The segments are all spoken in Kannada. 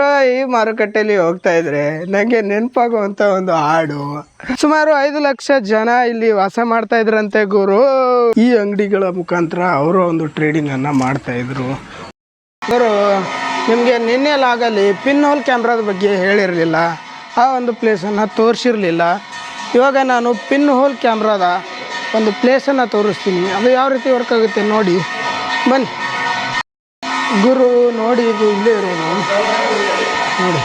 ಗುರು ಈ ಮಾರುಕಟ್ಟೆಯಲ್ಲಿ ಹೋಗ್ತಾ ಇದ್ರೆ ನನಗೆ ನೆನಪಾಗುವಂಥ ಒಂದು ಹಾಡು. ಸುಮಾರು ಐದು ಲಕ್ಷ ಜನ ಇಲ್ಲಿ ವಾಸ ಮಾಡ್ತಾ ಇದ್ರಂತೆ ಗುರು. ಈ ಅಂಗಡಿಗಳ ಮುಖಾಂತರ ಅವರು ಒಂದು ಟ್ರೇಡಿಂಗ್ ಅನ್ನ ಮಾಡ್ತಾ ಇದ್ರು. ಗುರು, ನಿಮಗೆ ನಿನ್ನೆಲಾಗಲಿ ಪಿನ್ ಹೋಲ್ ಕ್ಯಾಮ್ರಾದ ಬಗ್ಗೆ ಹೇಳಿರಲಿಲ್ಲ. ಆ ಒಂದು ಪ್ಲೇಸನ್ನು ತೋರಿಸಿರಲಿಲ್ಲ. ಇವಾಗ ನಾನು ಪಿನ್ ಹೋಲ್ ಕ್ಯಾಮ್ರಾದ ಒಂದು ಪ್ಲೇಸನ್ನು ತೋರಿಸ್ತೀನಿ. ಅದು ಯಾವ ರೀತಿ ವರ್ಕ್ ಆಗುತ್ತೆ ನೋಡಿ. ಬನ್ನಿ. ಗುರು ನೋಡಿ ಇದು ಇಲ್ಲೇ ಇರೋ ನೋಡಿ.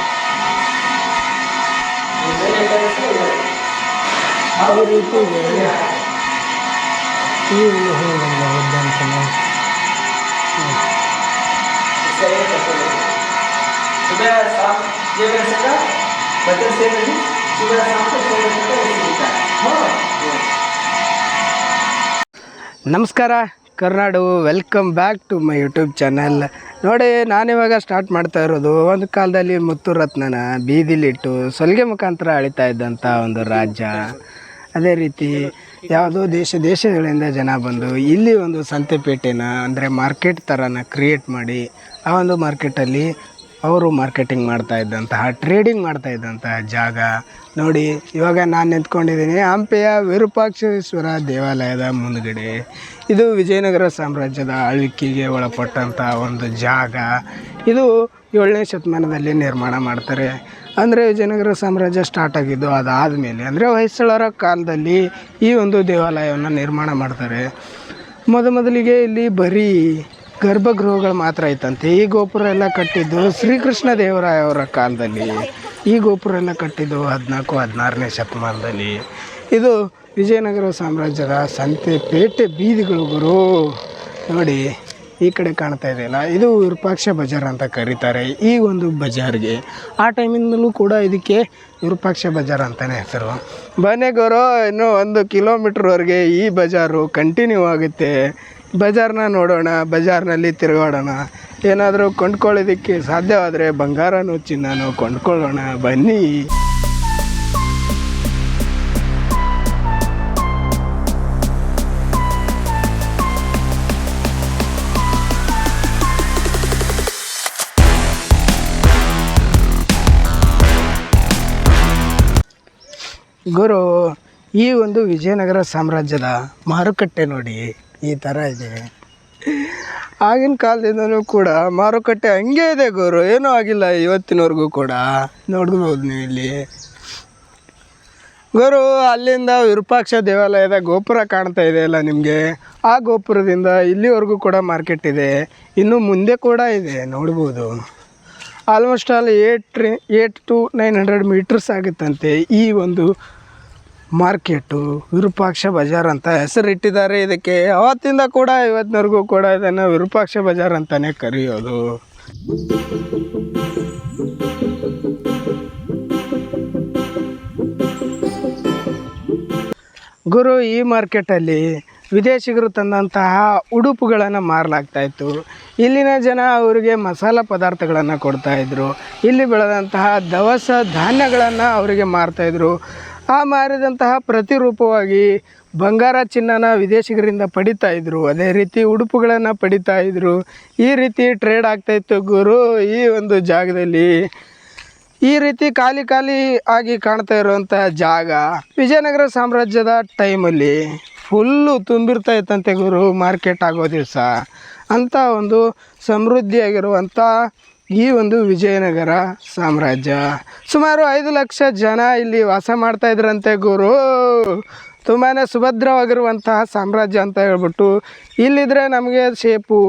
ನಮಸ್ಕಾರ. Karnadu welcome back to my YouTube channel ನೋಡಿ, ನಾನಿವಾಗ ಸ್ಟಾರ್ಟ್ ಮಾಡ್ತಾ ಇರೋದು ಒಂದು ಕಾಲದಲ್ಲಿ ಮುತ್ತು ರತ್ನನ ಬೀದಿಲಿಟ್ಟು ಸೊಲ್ಗೆ ಮುಖಾಂತರ ಅಳಿತಾ ಇದ್ದಂಥ ಒಂದು ರಾಜ್ಯ. ಅದೇ ರೀತಿ ಯಾವುದೋ ದೇಶ, ದೇಶಗಳಿಂದ ಜನ ಬಂದು ಇಲ್ಲಿ ಒಂದು ಸಂತೆಪೇಟೆನ, ಅಂದರೆ ಮಾರ್ಕೆಟ್ ಥರನ ಕ್ರಿಯೇಟ್ ಮಾಡಿ ಆ ಒಂದು ಮಾರ್ಕೆಟಲ್ಲಿ ಅವರು ಮಾರ್ಕೆಟಿಂಗ್ ಮಾಡ್ತಾ ಇದ್ದಂತಹ ಟ್ರೇಡಿಂಗ್ ಮಾಡ್ತಾ ಇದ್ದಂತಹ ಜಾಗ. ನೋಡಿ, ಇವಾಗ ನಾನು ನಿಂತ್ಕೊಂಡಿದ್ದೀನಿ ಹಂಪೆಯ ವಿರೂಪಾಕ್ಷೇಶ್ವರ ದೇವಾಲಯದ ಮುಂದುಗಡೆ. ಇದು ವಿಜಯನಗರ ಸಾಮ್ರಾಜ್ಯದ ಆಳ್ವಿಕೆಗೆ ಒಳಪಟ್ಟಂಥ ಒಂದು ಜಾಗ. ಇದು ಏಳನೇ ಶತಮಾನದಲ್ಲಿ ನಿರ್ಮಾಣ ಮಾಡ್ತಾರೆ. ಅಂದರೆ ವಿಜಯನಗರ ಸಾಮ್ರಾಜ್ಯ ಸ್ಟಾರ್ಟ್ ಆಗಿದ್ದು ಅದಾದಮೇಲೆ. ಅಂದರೆ ಹೊಯ್ಸಳರ ಕಾಲದಲ್ಲಿ ಈ ಒಂದು ದೇವಾಲಯವನ್ನು ನಿರ್ಮಾಣ ಮಾಡ್ತಾರೆ. ಮೊದಮೊದಲಿಗೆ ಇಲ್ಲಿ ಬರೀ ಗರ್ಭಗೃಹಗಳು ಮಾತ್ರ ಐತಂತೆ. ಈ ಗೋಪುರ ಎಲ್ಲ ಕಟ್ಟಿದ್ದು ಶ್ರೀಕೃಷ್ಣ ದೇವರಾಯ ಅವರ ಕಾಲದಲ್ಲಿ. ಈ ಗೋಪುರ ಎಲ್ಲ ಕಟ್ಟಿದ್ದು ಹದಿನಾಲ್ಕು, ಹದಿನಾರನೇ ಶತಮಾನದಲ್ಲಿ. ಇದು ವಿಜಯನಗರ ಸಾಮ್ರಾಜ್ಯದ ಸಂತೆ ಪೇಟೆ ಬೀದಿಗಳು ಗುರು. ನೋಡಿ, ಈ ಕಡೆ ಕಾಣ್ತಾ ಇದೆಯಲ್ಲ, ಇದು ವಿರೂಪಾಕ್ಷ ಬಜಾರ್ ಅಂತ ಕರೀತಾರೆ ಈ ಒಂದು ಬಜಾರ್ಗೆ. ಆ ಟೈಮಿಂದಲೂ ಕೂಡ ಇದಕ್ಕೆ ವಿರೂಪಾಕ್ಷ ಬಜಾರ್ ಅಂತಲೇ ಹೆಸರು. ಬನ್ನಿ ಗುರು, ಇನ್ನೂ ಒಂದು ಕಿಲೋಮೀಟ್ರ್ವರೆಗೆ ಈ ಬಜಾರು ಕಂಟಿನ್ಯೂ ಆಗುತ್ತೆ. ಬಜಾರ್ನ ನೋಡೋಣ, ಬಜಾರ್ನಲ್ಲಿ ತಿರುಗಾಡೋಣ. ಏನಾದರೂ ಕೊಂಡ್ಕೊಳ್ಳೋದಕ್ಕೆ ಸಾಧ್ಯವಾದರೆ ಬಂಗಾರನೋ, ಚಿನ್ನನೋ ಕೊಂಡ್ಕೊಳ್ಳೋಣ, ಬನ್ನಿ. ಗುರು, ಈ ಒಂದು ವಿಜಯನಗರ ಸಾಮ್ರಾಜ್ಯದ ಮಾರುಕಟ್ಟೆ ನೋಡಿ. ಈ ಥರ ಇದೆ. ಆಗಿನ ಕಾಲದಿಂದನೂ ಕೂಡ ಮಾರುಕಟ್ಟೆ ಹಂಗೆ ಇದೆ ಗುರು. ಏನೂ ಆಗಿಲ್ಲ ಇವತ್ತಿನವರೆಗೂ ಕೂಡ. ನೋಡ್ಬೋದು ನೀವು ಇಲ್ಲಿ. ಗುರು, ಅಲ್ಲಿಂದ ವಿರೂಪಾಕ್ಷ ದೇವಾಲಯದ ಗೋಪುರ ಕಾಣ್ತಾ ಇದೆಯಲ್ಲ ನಿಮಗೆ? ಆ ಗೋಪುರದಿಂದ ಇಲ್ಲಿವರೆಗೂ ಕೂಡ ಮಾರ್ಕೆಟ್ ಇದೆ. ಇನ್ನು ಮುಂದೆ ಕೂಡ ಇದೆ. ನೋಡ್ಬೋದು. Almost all eight eight to nine hundred metres ಆಗುತ್ತಂತೆ ಈ ಒಂದು ಮಾರ್ಕೆಟು, ವಿರೂಪಾಕ್ಷ ಬಜಾರ್ ಅಂತ ಹೆಸರಿಟ್ಟಿದ್ದಾರೆ ಇದಕ್ಕೆ. ಅವತ್ತಿಂದ ಕೂಡ, ಇವತ್ತಿನವರೆಗೂ ಕೂಡ ಇದನ್ನು ವಿರೂಪಾಕ್ಷ ಬಜಾರ್ ಅಂತಲೇ ಕರೆಯೋದು. ಗುರು, ಈ ಮಾರ್ಕೆಟಲ್ಲಿ ವಿದೇಶಿಗರು ತಂದಂತಹ ಉಡುಪುಗಳನ್ನು ಮಾರಲಾಗ್ತಾಯಿತ್ತು ಇಲ್ಲಿನ ಜನ ಅವರಿಗೆ ಮಸಾಲ ಪದಾರ್ಥಗಳನ್ನು ಕೊಡ್ತಾಯಿದ್ರು ಇಲ್ಲಿ ಬೆಳೆದಂತಹ ದವಸ ಧಾನ್ಯಗಳನ್ನು ಅವರಿಗೆ ಮಾರ್ತಾಯಿದ್ರು ಆ ಮಾರಿದಂತಹ ಪ್ರತಿರೂಪವಾಗಿ ಬಂಗಾರ ಚಿನ್ನನ ವಿದೇಶಿಗರಿಂದ ಪಡಿತಾ ಇದ್ದರು ಅದೇ ರೀತಿ ಉಡುಪುಗಳನ್ನು ಪಡಿತಾ ಇದ್ದರು ಈ ರೀತಿ ಟ್ರೇಡ್ ಆಗ್ತಾಯಿತ್ತು ಗುರು. ಈ ಒಂದು ಜಾಗದಲ್ಲಿ ಈ ರೀತಿ ಖಾಲಿ ಖಾಲಿ ಆಗಿ ಕಾಣ್ತಾ ಇರುವಂಥ ಜಾಗ ವಿಜಯನಗರ ಸಾಮ್ರಾಜ್ಯದ ಟೈಮಲ್ಲಿ ಫುಲ್ಲು ತುಂಬಿರ್ತಾ ಇತ್ತಂತೆ ಗುರು. ಮಾರ್ಕೆಟ್ ಆಗೋ ದಿವಸ ಅಂಥ ಒಂದು ಸಮೃದ್ಧಿಯಾಗಿರುವಂಥ ಈ ಒಂದು ವಿಜಯನಗರ ಸಾಮ್ರಾಜ್ಯ. ಸುಮಾರು ಐದು ಲಕ್ಷ ಜನ ಇಲ್ಲಿ ವಾಸ ಮಾಡ್ತಾ ಇದ್ರಂತೆ ಗುರು. ತುಂಬಾ ಸುಭದ್ರವಾಗಿರುವಂತಹ ಸಾಮ್ರಾಜ್ಯ ಅಂತ ಹೇಳ್ಬಿಟ್ಟು ಇಲ್ಲಿದ್ರೆ ನಮಗೆ ಸೇಪು,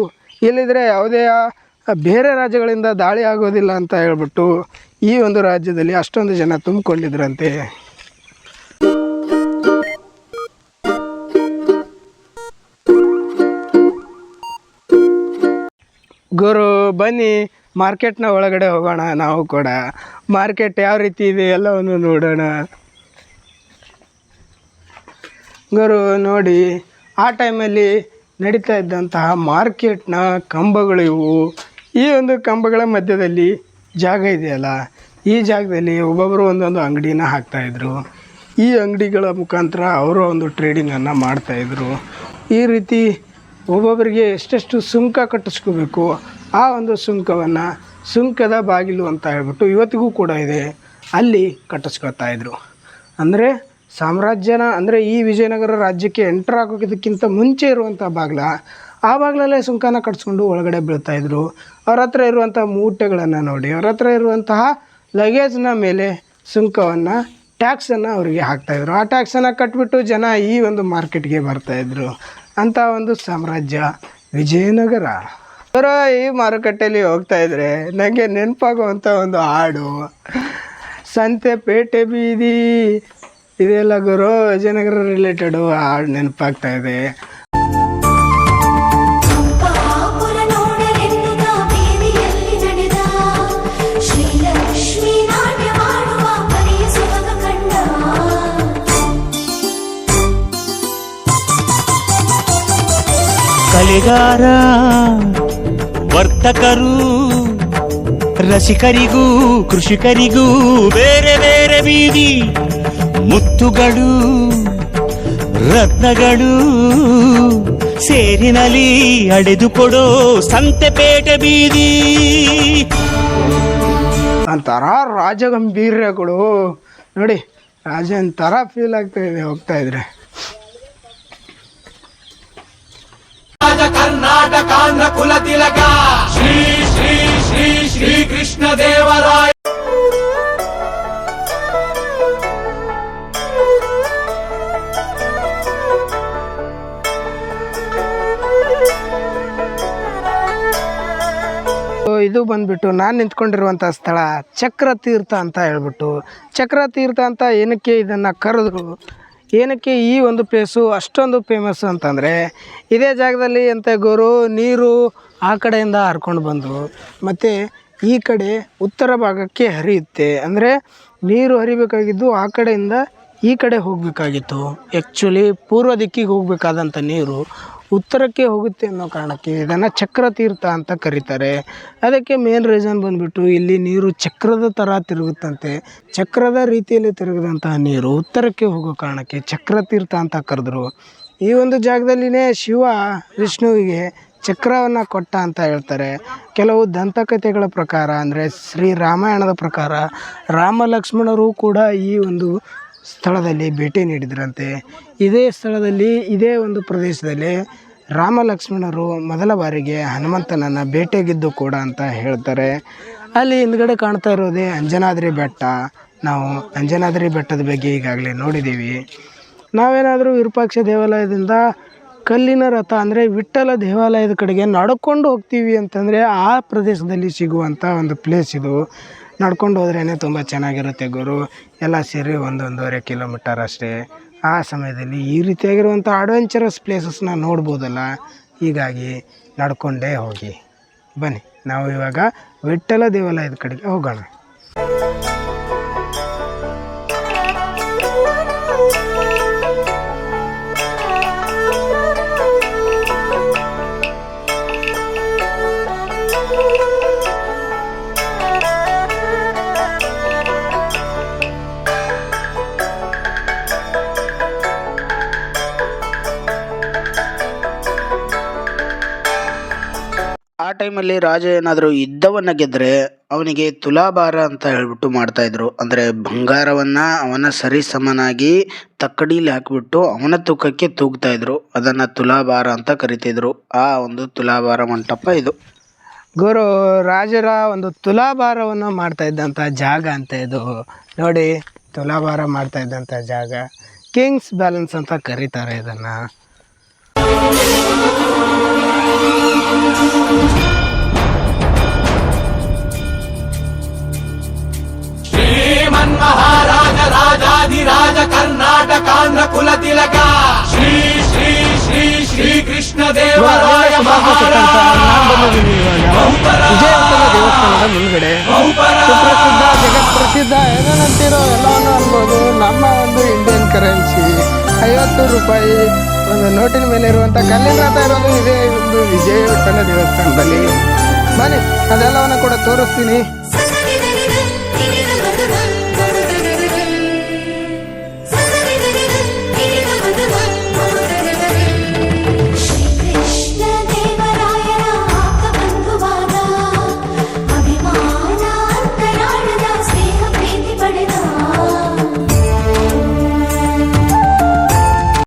ಇಲ್ಲಿದ್ರೆ ಯಾವುದೇ ಬೇರೆ ರಾಜ್ಯಗಳಿಂದ ದಾಳಿ ಆಗೋದಿಲ್ಲ ಅಂತ ಹೇಳ್ಬಿಟ್ಟು ಈ ಒಂದು ರಾಜ್ಯದಲ್ಲಿ ಅಷ್ಟೊಂದು ಜನ ತುಂಬಿಕೊಂಡಿದ್ರಂತೆ. ಗುರು, ಬನ್ನಿ. ಮಾರ್ಕೆಟ್ನ ಒಳಗಡೆ ಹೋಗೋಣ ನಾವು ಕೂಡ. ಮಾರ್ಕೆಟ್ ಯಾವ ರೀತಿ ಇದೆ ಎಲ್ಲವನ್ನು ನೋಡೋಣ. ಗುರು, ನೋಡಿ, ಆ ಟೈಮಲ್ಲಿ ನಡೀತಾ ಇದ್ದಂತಹ ಮಾರ್ಕೆಟ್ನ ಕಂಬಗಳು ಇವು. ಈ ಒಂದು ಕಂಬಗಳ ಮಧ್ಯದಲ್ಲಿ ಜಾಗ ಇದೆಯಲ್ಲ, ಈ ಜಾಗದಲ್ಲಿ ಒಬ್ಬೊಬ್ಬರು ಒಂದೊಂದು ಅಂಗಡಿನ ಹಾಕ್ತಾಯಿದ್ರು ಈ ಅಂಗಡಿಗಳ ಮುಖಾಂತರ ಅವರು ಒಂದು ಟ್ರೇಡಿಂಗನ್ನು ಮಾಡ್ತಾಯಿದ್ರು ಈ ರೀತಿ ಒಬ್ಬೊಬ್ಬರಿಗೆ ಎಷ್ಟೆಷ್ಟು ಸುಂಕ ಕಟ್ಟಿಸ್ಕೋಬೇಕು ಆ ಒಂದು ಸುಂಕವನ್ನು ಸುಂಕದ ಬಾಗಿಲು ಅಂತ ಹೇಳ್ಬಿಟ್ಟು ಇವತ್ತಿಗೂ ಕೂಡ ಇದೆ. ಅಲ್ಲಿ ಕಟ್ಟಿಸ್ಕೊಳ್ತಾ ಇದ್ರು. ಅಂದರೆ ಸಾಮ್ರಾಜ್ಯನ, ಅಂದರೆ ಈ ವಿಜಯನಗರ ರಾಜ್ಯಕ್ಕೆ ಎಂಟರ್ ಆಗೋದಕ್ಕಿಂತ ಮುಂಚೆ ಇರುವಂಥ ಬಾಗಿಲ, ಆ ಬಾಗಿಲಲ್ಲೇ ಸುಂಕನ ಕಟ್ಸ್ಕೊಂಡು ಒಳಗಡೆ ಬೀಳ್ತಾಯಿದ್ರು ಅವ್ರ ಹತ್ರ ಇರುವಂಥ ಮೂಟೆಗಳನ್ನು ನೋಡಿ, ಅವ್ರ ಹತ್ರ ಇರುವಂತಹ ಲಗೇಜ್ನ ಮೇಲೆ ಸುಂಕವನ್ನು ಟ್ಯಾಕ್ಸನ್ನು ಅವರಿಗೆ ಹಾಕ್ತಾಯಿದ್ರು ಆ ಟ್ಯಾಕ್ಸನ್ನು ಕಟ್ಬಿಟ್ಟು ಜನ ಈ ಒಂದು ಮಾರ್ಕೆಟ್ಗೆ ಬರ್ತಾಯಿದ್ರು ಅಂಥ ಒಂದು ಸಾಮ್ರಾಜ್ಯ ವಿಜಯನಗರ. ಅವರ ಈ ಮಾರುಕಟ್ಟೆಯಲ್ಲಿ ಹೋಗ್ತಾ ಇದ್ರೆ ನನಗೆ ನೆನಪಾಗುವಂಥ ಒಂದು ಹಾಡು. ಸಂತೆ ಪೇಟೆ ಬೀದಿ. ಇದೆಲ್ಲ ಗುರು ವಿಜಯನಗರ ರಿಲೇಟೆಡು ಹಾಡು ನೆನಪಾಗ್ತಾ ಇದೆ. ಕಲಿಗಾರ ವರ್ತಕರು, ರಸಿಕರಿಗೂ, ಕೃಷಿಕರಿಗೂ ಬೇರೆ ಬೇರೆ ಬೀದಿ ಮುತ್ತುಗಳು, ರತ್ನಗಳು ಸೇರಿನಲ್ಲಿ ಅಡೆದುಕೊಡೋ ಸಂತೆಪೇಟೆ ಬೀದಿ. ಒಂಥರ ರಾಜಗಂಭೀರ್ಯಗಳು. ನೋಡಿ ರಾಜ ಥರ ಫೀಲ್ ಆಗ್ತಾ ಇದೆ, ಹೋಗ್ತಾ ಇದ್ರೆ. ಕರ್ನಾಟಕಾಂಧ್ರ ಕುಲ ತಿಲಕ ಶ್ರೀ ಶ್ರೀ ಶ್ರೀ ಶ್ರೀ ಕೃಷ್ಣ ದೇವರಾಯ ಇದು ಬಂದ್ಬಿಟ್ಟು ನಾನು ನಿಂತ್ಕೊಂಡಿರುವಂಥ ಸ್ಥಳ ಚಕ್ರತೀರ್ಥ ಅಂತ ಹೇಳ್ಬಿಟ್ಟು. ಚಕ್ರತೀರ್ಥ ಅಂತ ಏನಕ್ಕೆ ಇದನ್ನು ಕರೆದ್ರು ಏನಕ್ಕೆ ಈ ಒಂದು ಪ್ಲೇಸು ಅಷ್ಟೊಂದು ಫೇಮಸ್ ಅಂತಂದರೆ, ಇದೇ ಜಾಗದಲ್ಲಿ ಎಂಥ ಗೋರು ನೀರು ಆ ಕಡೆಯಿಂದ ಹರ್ಕೊಂಡು ಬಂದು, ಮತ್ತು ಈ ಕಡೆ ಉತ್ತರ ಭಾಗಕ್ಕೆ ಹರಿಯುತ್ತೆ. ಅಂದರೆ ನೀರು ಹರಿಬೇಕಾಗಿದ್ದು ಆ ಕಡೆಯಿಂದ ಈ ಕಡೆ ಹೋಗಬೇಕಾಗಿತ್ತು. ಆ್ಯಕ್ಚುಲಿ ಪೂರ್ವ ದಿಕ್ಕಿಗೆ ಹೋಗಬೇಕಾದಂಥ ನೀರು ಉತ್ತರಕ್ಕೆ ಹೋಗುತ್ತೆ ಅನ್ನೋ ಕಾರಣಕ್ಕೆ ಇದನ್ನು ಚಕ್ರತೀರ್ಥ ಅಂತ ಕರೀತಾರೆ. ಅದಕ್ಕೆ ಮೇನ್ ರೀಸನ್ ಬಂದುಬಿಟ್ಟು ಇಲ್ಲಿ ನೀರು ಚಕ್ರದ ಥರ ತಿರುಗುತ್ತಂತೆ. ಚಕ್ರದ ರೀತಿಯಲ್ಲಿ ತಿರುಗಿದಂತಹ ನೀರು ಉತ್ತರಕ್ಕೆ ಹೋಗೋ ಕಾರಣಕ್ಕೆ ಚಕ್ರತೀರ್ಥ ಅಂತ ಕರೆದ್ರು. ಈ ಒಂದು ಜಾಗದಲ್ಲಿನೇ ಶಿವ ವಿಷ್ಣುವಿಗೆ ಚಕ್ರವನ್ನು ಕೊಟ್ಟ ಅಂತ ಹೇಳ್ತಾರೆ. ಕೆಲವು ದಂತಕಥೆಗಳ ಪ್ರಕಾರ ಅಂದರೆ ಶ್ರೀ ರಾಮಾಯಣದ ಪ್ರಕಾರ ರಾಮ ಲಕ್ಷ್ಮಣರು ಕೂಡ ಈ ಒಂದು ಸ್ಥಳದಲ್ಲಿ ಭೇಟಿ ನೀಡಿದ್ರಂತೆ. ಇದೇ ಸ್ಥಳದಲ್ಲಿ, ಇದೇ ಒಂದು ಪ್ರದೇಶದಲ್ಲಿ ರಾಮ ಲಕ್ಷ್ಮಣರು ಮೊದಲ ಬಾರಿಗೆ ಹನುಮಂತನನ್ನು ಭೇಟಿಯಾಗಿದ್ದು ಕೂಡ ಅಂತ ಹೇಳ್ತಾರೆ. ಅಲ್ಲಿ ಹಿಂದ್ಗಡೆ ಕಾಣ್ತಾ ಇರೋದೇ ಅಂಜನಾದ್ರಿ ಬೆಟ್ಟ. ನಾವು ಅಂಜನಾದ್ರಿ ಬೆಟ್ಟದ ಬಗ್ಗೆ ಈಗಾಗಲೇ ನೋಡಿದ್ದೀವಿ. ನಾವೇನಾದರೂ ವಿರೂಪಾಕ್ಷ ದೇವಾಲಯದಿಂದ ಕಲ್ಲಿನ ರಥ ಅಂದರೆ ವಿಠ್ಠಲ ದೇವಾಲಯದ ಕಡೆಗೆ ನಡ್ಕೊಂಡು ಹೋಗ್ತೀವಿ ಅಂತಂದರೆ ಆ ಪ್ರದೇಶದಲ್ಲಿ ಸಿಗುವಂಥ ಒಂದು ಪ್ಲೇಸ್ ಇದು. ನಡ್ಕೊಂಡು ಹೋದ್ರೇ ತುಂಬ ಚೆನ್ನಾಗಿರುತ್ತೆ ಗುರು. ಎಲ್ಲ ಸೇರಿ ಒಂದೊಂದೂವರೆ ಕಿಲೋಮೀಟರ್ ಅಷ್ಟೇ. ಆ ಸಮಯದಲ್ಲಿ ಈ ರೀತಿಯಾಗಿರುವಂಥ ಅಡ್ವೆಂಚರಸ್ ಪ್ಲೇಸಸ್ನ ನೋಡ್ಬೋದಲ್ಲ? ಹೀಗಾಗಿ ನಡ್ಕೊಂಡೇ ಹೋಗಿ. ಬನ್ನಿ, ನಾವು ಇವಾಗ ವಿಠ್ಠಲ ದೇವಾಲಯದ ಕಡೆಗೆ ಹೋಗೋಣ. ಟೈಮಲ್ಲಿ ರಾಜ ಏನಾದರೂ ಯುದ್ಧವನ್ನ ಗೆದ್ದರೆ ಅವನಿಗೆ ತುಲಾಭಾರ ಅಂತ ಹೇಳ್ಬಿಟ್ಟು ಮಾಡ್ತಾ ಇದ್ರು. ಅಂದ್ರೆ ಬಂಗಾರವನ್ನ ಅವನ ಸರಿ ಸಮನಾಗಿ ತಕ್ಕಡಿಲಿ ಹಾಕಿಬಿಟ್ಟು ಅವನ ತೂಕಕ್ಕೆ ತೂಗ್ತಾ ಇದ್ರು. ಅದನ್ನ ತುಲಾಭಾರ ಅಂತ ಕರಿತಿದ್ರು. ಆ ಒಂದು ತುಲಾಭಾರ ಮಂಟಪ ಇದು. ಗುರು, ರಾಜರ ಒಂದು ತುಲಾಭಾರವನ್ನು ಮಾಡ್ತಾ ಇದ್ದಂಥ ಜಾಗ ಅಂತ ಇದು. ನೋಡಿ, ತುಲಾಭಾರ ಮಾಡ್ತಾ ಇದ್ದಂಥ ಜಾಗ. ಕಿಂಗ್ಸ್ ಬ್ಯಾಲೆನ್ಸ್ ಅಂತ ಕರೀತಾರೆ ಇದನ್ನು. ಜಗತ್ಪ್ರಸಿದ್ಧ ಏನೇನಂತೀರೋ ಎಲ್ಲವನ್ನು ಅನ್ಬೋದು. ನಮ್ಮ ಒಂದು ಇಂಡಿಯನ್ ಕರೆನ್ಸಿ ಐವತ್ತು ರೂಪಾಯಿ, ಒಂದು ನೋಟಿನ ಮೇಲೆ ಇರುವಂಥ ಕಲ್ಲಿನ ರಥ ಇರೋದು ಇದೇ ಒಂದು ವಿಜಯ ವಿಠ್ಠಲ ದೇವಸ್ಥಾನದಲ್ಲಿ. ಬನ್ನಿ, ಅದೆಲ್ಲವನ್ನು ಕೂಡ ತೋರಿಸ್ತೀನಿ.